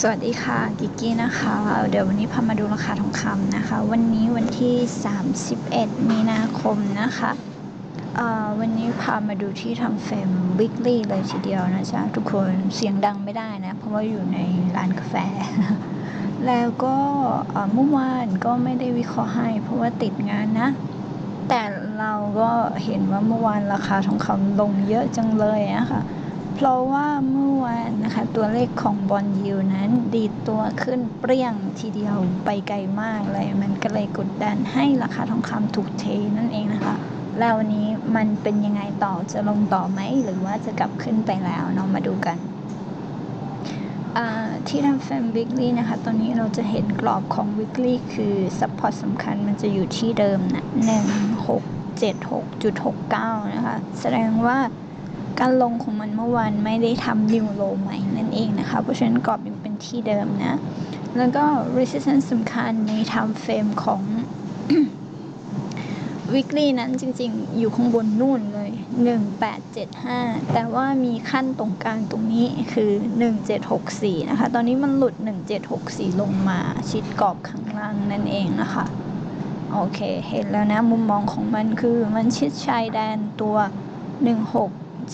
สวัสดีค่ะ กิกกี้นะคะ เดี๋ยววันนี้พามาดูราคาทองคำนะคะ วันนี้วันที่ 31 มีนาคมนะคะวันนี้พามาดูที่ทำเฟรม weekly เลยทีเดียวนะจ๊ะ ทุกคนเสียงดังไม่ได้นะ เพราะว่าอยู่ในร้านกาแฟ แล้วก็เอ่อเมื่อวานก็ไม่ได้วิเคราะห์ให้ เพราะว่าติดงานนะ แต่เราก็เห็นว่าเมื่อวานราคาทองคำลงเยอะจังเลยนะคะ เพราะว่าเมื่อวานนะคะ ตัวเลขของบอลยูนั้นดีดตัวขึ้นเปรี้ยงทีเดียวไปไกลมากเลย มันก็เลยกดดันให้ราคาทองคำถูกเทนั่นเองนะคะ แล้ววันนี้มันเป็นยังไงต่อจะลงต่อไหม หรือว่าจะกลับขึ้นไปแล้วเนาะมาดูกันที่ทำเฟม weekly นะคะ ตอนนี้เราจะเห็นกรอบของ weekly คือ support สำคัญมันจะอยู่ที่เดิมนะ1676.69นะคะ แสดงว่า การลงของมันเมื่อวานไม่ได้ทำนิวโลใหม่นั่นเองนะคะ เพราะฉะนั้นกรอบยังเป็นที่เดิมนะ แล้วก็ resistance สำคัญใน time frame ของ weekly นั้นจริงๆ อยู่ข้างบนนู่นเลย 1875 แต่ว่ามีขั้นตรงกลางตรงนี้คือ 1764 นะคะ ตอนนี้มันหลุด 1764 ลงมาชิดกรอบข้างล่างนั่นเองนะคะ โอเค เห็นแล้วนะ มุมมองของมันคือมันชิดชายแดนตัว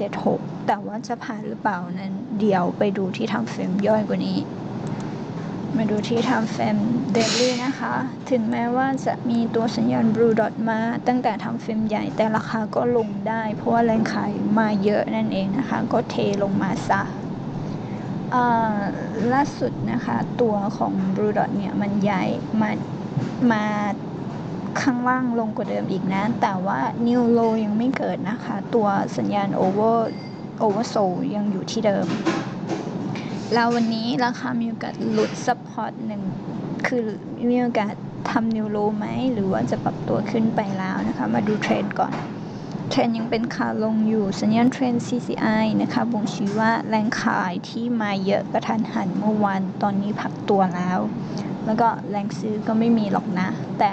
76 แต่ว่าจะผ่านหรือเปล่านั้น เดี๋ยวไปดูที่ทำเฟรมย่อยกว่านี้ มาดูที่ทำเฟรมเดลี่นะคะ ถึงแม้ว่าจะมีตัวสัญญาณบลูดอทมา ตั้งแต่ทำเฟรมใหญ่แต่ราคาก็ลงได้ เพราะว่าแรงขายมาเยอะนั่นเองนะคะ ก็เทลงมาซะล่าสุดนะคะ ตัวของ Blue Dot เนี่ย มันย้ายมามา ข้างล่างลงกว่าเดิมอีกนะ แต่ว่า New Low ยังไม่เกิดนะคะ ตัวสัญญาณ Over Oversold ยังอยู่ที่เดิม แล้ววันนี้ราคามีโอกาสหลุด Support หนึ่งคือมีโอกาสทำ New Low ไหม หรือว่าจะปรับตัวขึ้นไปแล้วนะคะ มาดูเทรนด์ก่อน เทรนด์ยังเป็นขาลงอยู่ สัญญาณเทรนด์ CCI นะคะบ่งชี้ว่าแรงขายที่มาเยอะกระทันหันเมื่อวานตอนนี้พักตัวแล้ว แล้วก็แรงซื้อก็ไม่มีหรอกนะ แต่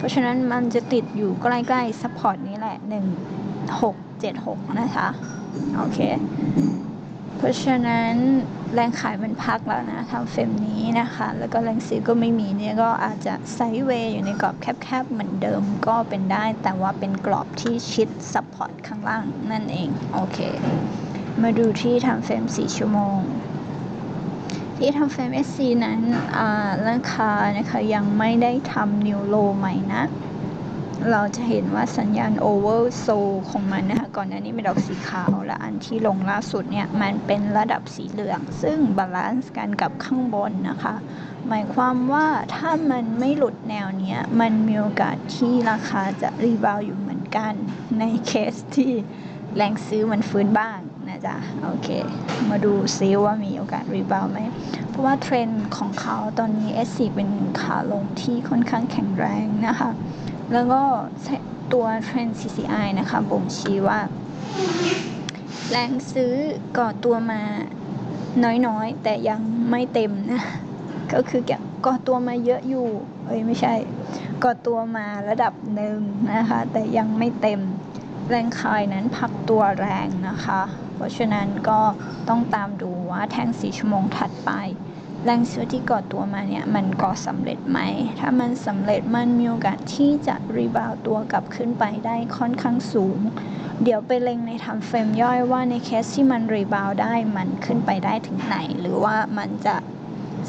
เพราะฉะนั้นมันจะติดอยู่ใกล้ๆ support นี้แหละ 1676 นะคะ โอเค เพราะฉะนั้นแรงขายมันพักแล้วนะทำเฟรมนี้นะคะ แล้วก็แรงซื้อก็ไม่มีเนี่ยก็อาจจะไซด์เวย์อยู่ในกรอบแคบๆเหมือนเดิมก็เป็นได้ แต่ว่าเป็นกรอบที่ชิดซัพพอร์ตข้างล่างนั่นเอง โอเค มาดูที่ทำเฟรม 4 ชั่วโมง ที่ทำเฟรม SC นั้นอ่าราคานะคะยังไม่ได้ทำนิวโลใหม่นะ เราจะเห็นว่าสัญญาณ over sold ของมันนะคะก่อนหน้านี้เป็นดอกสีขาว และอันที่ลงล่าสุดเนี่ย มันเป็นระดับสีเหลือง ซึ่งบาลานซ์กันกับข้างบนนะคะ หมายความว่าถ้ามันไม่หลุดแนวเนี้ย มันมีโอกาสที่ราคาจะรีบาวอยู่เหมือนกัน ในเคสที่ แรงซื้อมันฟื้นบ้างนะจ๊ะโอเค มาดูซิว่ามีโอกาสรีบาวไหม เพราะว่าเทรนด์ของเขาตอนนี้ S4 เป็นขาลงที่ค่อนข้างแข็งแรงนะคะ แล้วก็ตัวเทรนด์ CCI นะคะบ่งชี้ว่า แรงซื้อก่อตัวมาน้อยๆ แต่ยังไม่เต็มนะ ก็คือก่อตัวมาเยอะอยู่ เอ้ยไม่ใช่ ก่อตัวมาระดับหนึ่งนะคะ แต่ยังไม่เต็ม แรงขายนั้นพักตัวแรงนะคะ เพราะฉะนั้นก็ต้องตามดูว่าแท่งสีชั่วโมงถัดไป แรงซื้อที่ก่อตัวมาเนี่ยมันก่อสำเร็จไหม ถ้ามันสำเร็จมันมีโอกาสที่จะรีบาวตัวกลับขึ้นไปได้ค่อนข้างสูง เดี๋ยวไปเล็งในทำเฟรมย่อยว่าในเคสที่มันรีบาวได้มันขึ้นไปได้ถึงไหน หรือว่ามันจะ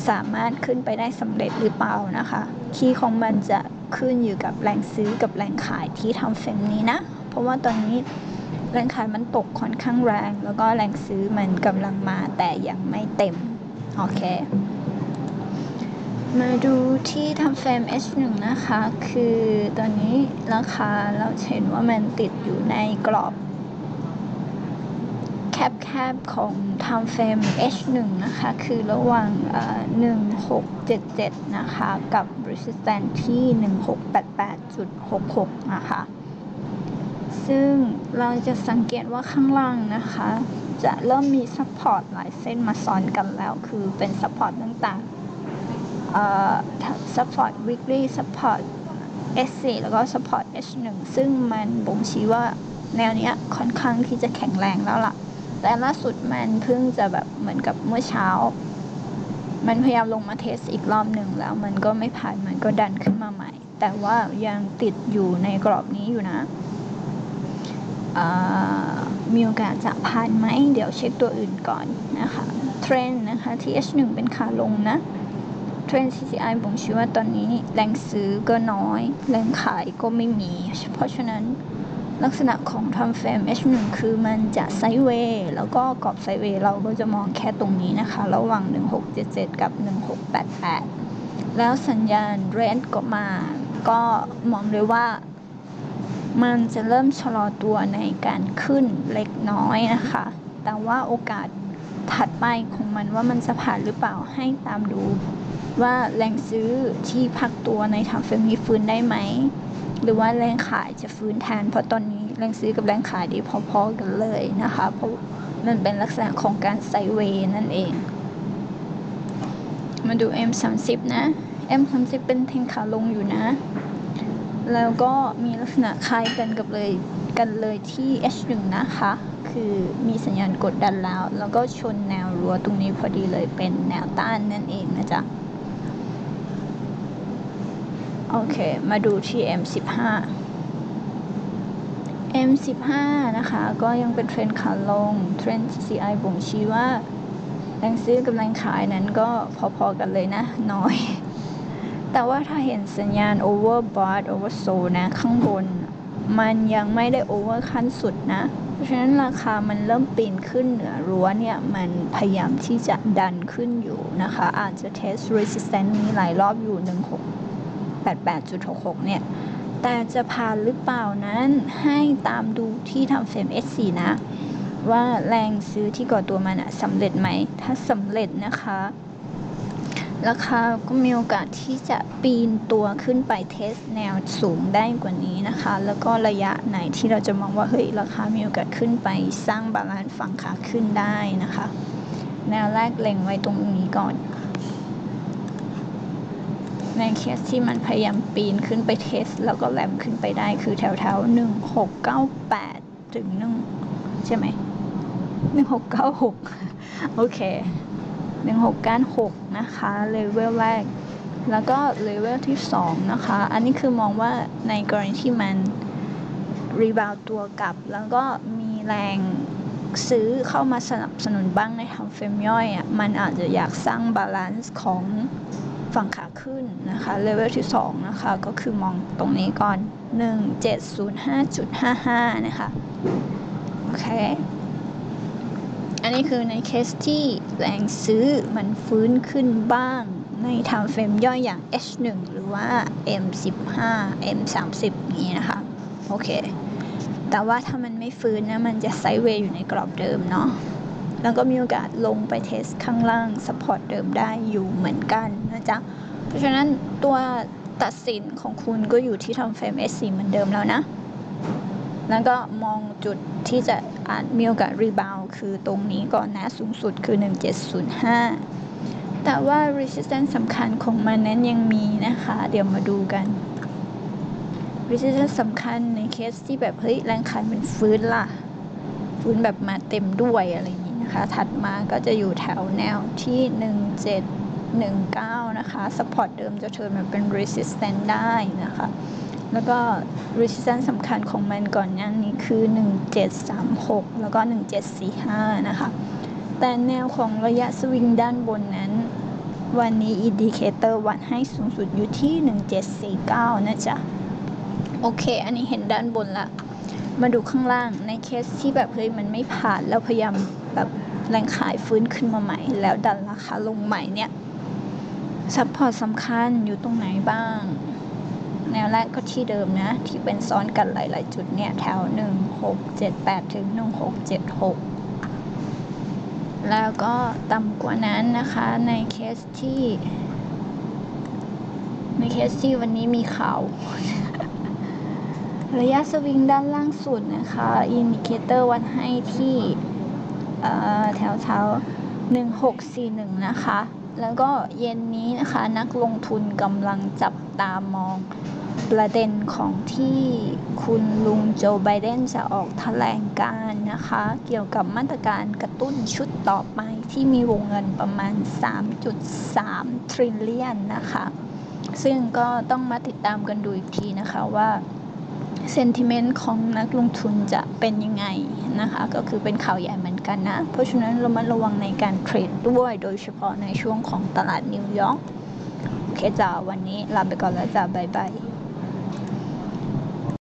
สามารถขึ้นไปได้สำเร็จหรือเปล่านะคะ คีย์ของมันจะขึ้นอยู่กับแรงซื้อกับแรงขายที่ทำเฟรมนี้นะ เพราะว่าตอนนี้แรงขายมันตกค่อนข้างแรง แล้วก็แรงซื้อมันกำลังมาแต่ยังไม่เต็ม โอเค มาดูที่ทำเฟรม H1 นะคะ คือตอนนี้ราคาเราเห็นว่ามันติดอยู่ในกรอบแคบๆของ time frame H1 นะคะ คือระหว่าง 1677 นะคะ กับ resistance ที่ 1688.66 นะคะ ซึ่งเราจะสังเกตว่าข้างล่างนะคะ จะเริ่มมี support หลายเส้นมาซ้อนกันแล้ว คือเป็น support ต่างๆเอ่อ support weekly support S4 แล้วก็ support H1 ซึ่งมันบ่งชี้ว่าแนวเนี้ยค่อนข้างที่จะแข็งแรงแล้วล่ะ แต่ล่าสุดมันเพิ่งจะแบบเหมือนกับเมื่อเช้า มันพยายามลงมาเทสอีกรอบหนึ่งแล้ว มันก็ไม่ผ่านมันก็ดันขึ้นมาใหม่ แต่ว่ายังติดอยู่ในกรอบนี้อยู่นะ มีโอกาสจะผ่านไหม เดี๋ยวเช็คตัวอื่นก่อนนะคะเทรนนะคะ TH1 เป็นขาลงนะเทรน CCI บ่งชี้ว่าตอนนี้แรงซื้อก็น้อย แรงขายก็ไม่มี เพราะฉะนั้นลักษณะของทำเฟรม H1 คือมันจะไซด์เวย์แล้วก็กรอบไซด์เวย์เราก็จะมองแค่ตรงนี้นะคะ ระหว่าง 1677 กับ 1688 แล้วสัญญาณเรนก็มา ก็มองเลยว่า มันจะเริ่มชะลอตัวในการขึ้นเล็กน้อยนะคะ แต่ว่าโอกาสถัดไปของมันว่ามันจะผ่านหรือเปล่าให้ตามดู ว่าแรงซื้อที่พักตัวในทางเฟรมนี้ฟื้นได้ไหม หรือว่าแรงขายจะฟื้นแทน เพราะตอนนี้แรงซื้อกับแรงขายดีพอๆกันเลยนะคะ เพราะมันเป็นลักษณะของการไซเวย์นั่นเอง มาดู M30 นะ M30 เป็นเทงขาลงอยู่นะ แล้วก็มีลักษณะคล้ายกันกับเลยกันเลยที่ H1 นะคะ คือมีสัญญาณกดดันแล้ว แล้วก็ชนแนวรั้วตรงนี้พอดีเลยเป็นแนวต้านนั่นเองนะจ๊ะ โอเค มาดูที่ M15 M15 นะคะ ก็ยังเป็นเทรนขาลง เทรน CCI บ่งชี้ว่าแรงซื้อกับแรงขายนั้นก็พอๆกันเลยนะ น้อย แต่ว่าถ้าเห็นสัญญาณ overbought oversold นะ ข้างบน มันยังไม่ได้ over ขั้นสุดนะ เพราะฉะนั้นราคามันเริ่มปีนขึ้นเหนือรั้วเนี่ย มันพยายามที่จะดันขึ้นอยู่นะคะ อาจจะ test resistance นี้หลายรอบอยู่ 1688.66 เนี่ย แต่จะผ่านหรือเปล่านั้นให้ตามดูที่ทำเฟรม S4 นะ ว่าแรงซื้อที่ก่อตัวมันอะสำเร็จไหม ถ้าสำเร็จนะคะ ราคาก็มีโอกาสที่จะปีนตัวขึ้นไปเทสแนวสูงได้กว่านี้นะคะ แล้วก็ระยะไหนที่เราจะมองว่าเฮ้ยราคามีโอกาสขึ้นไปสร้างบาลานซ์ฝั่งขาขึ้นได้นะคะ แนวแรกเล็งไว้ตรงนี้ก่อนในเคสที่มันพยายามปีนขึ้นไปเทส แล้วก็แลมขึ้นไปได้คือแถวแถวหนึ่งหกเก้าแปดถึงหนึ่งใช่ไหมหนึ่งหกเก้าหกโอเค หนึ่งหกก้าหกนะคะเลเวลแรก แล้วก็เลเวลที่สองนะคะ อันนี้คือมองว่าในกรณีที่มันรีบาวตัวกลับ แล้วก็มีแรงซื้อเข้ามาสนับสนุนบ้างในทางเฟรมย่อยอะมันอาจจะอยากสร้างบาลานซ์ของฝั่งขาขึ้นนะคะเลเวลที่ 2 นะคะ ก็คือมองตรงนี้ก่อน 1705.55 นะคะ โอเค อันนี้คือในเคสที่แรงซื้อมันฟื้นขึ้นบ้าง ในทางเฟรมย่อยอย่าง H1 หรือว่า M15 M30 นี้นะคะ โอเค แต่ว่าถ้ามันไม่ฟื้นนะ มันจะไซด์เวย์อยู่ในกรอบเดิมเนาะแล้วก็มีโอกาสลงไปเทสข้างล่างสปอร์ตเดิมได้อยู่เหมือนกันนะจ๊ะ เพราะฉะนั้นตัวตัดสินของคุณก็อยู่ที่ทำเฟรม S4 เหมือนเดิมแล้วนะ แล้วก็มองจุดที่จะอาจมีโอกาสรีบาวคือตรงนี้ก่อนนะสูงสุดคือ 1705 แต่ว่า resistance สำคัญของมันนั้นยังมีนะคะ เดี๋ยวมาดูกัน resistance สำคัญในเคสที่แบบเฮ้ยแรงขายมันฟื้นล่ะ ฟื้นแบบมาเต็มด้วยอะไรอย่างนี้นะคะ ถัดมาก็จะอยู่แถวแนวที่ 1719 นะคะ support เดิมจะเทินมาเป็น resistance ได้นะคะ แล้วก็ resistance สำคัญของมันก่อนหน้านี้คือ 1736 แล้วก็ 1745 นะคะ แต่แนวของระยะสวิงด้านบนนั้น วันนี้ indicator วัดให้สูงสุดอยู่ที่ 1749 นะจ๊ะ โอเค อันนี้เห็นด้านบนละ มาดูข้างล่างในเคสที่แบบเฮ้ยมันไม่ผ่านแล้วพยายามแบบแรงขายฟื้นขึ้นมาใหม่ แล้วดันราคาลงใหม่เนี่ยซัพพอร์ตสำคัญอยู่ตรงไหนบ้าง แนวแรกก็ที่เดิมนะ ที่เป็นซ้อนกันหลาย ๆ จุดเนี่ย แถว 1678 ถึง 1676 แล้วก็ต่ำกว่านั้นนะคะในเคสที่ในเคสที่วันนี้มีข่าวระยะสวิงด้านล่างสุดนะคะ อินดิเคเตอร์วัดให้ที่แถวแถว1641 นะคะ แล้วก็เย็นนี้นะคะ นักลงทุนกำลังจับตามองประเด็นของที่คุณลุงโจไบเดนจะออกแถลงการ์นะคะ เกี่ยวกับมาตรการกระตุ้นชุดต่อไปที่มีวงเงินประมาณ 3.3 ทริลเลียนนะคะ ซึ่งก็ต้องมาติดตามกันดูอีกทีนะคะว่า เซนติเมนต์ของนักลงทุนจะเป็นยังไงนะคะ ก็คือเป็นข่าวใหญ่เหมือนกันนะ เพราะฉะนั้นเรามาระวังในการเทรดด้วย โดยเฉพาะในช่วงของตลาดนิวยอร์กโอเคจ้าวันนี้ลาไปก่อนแล้วจ้าบ๊ายบาย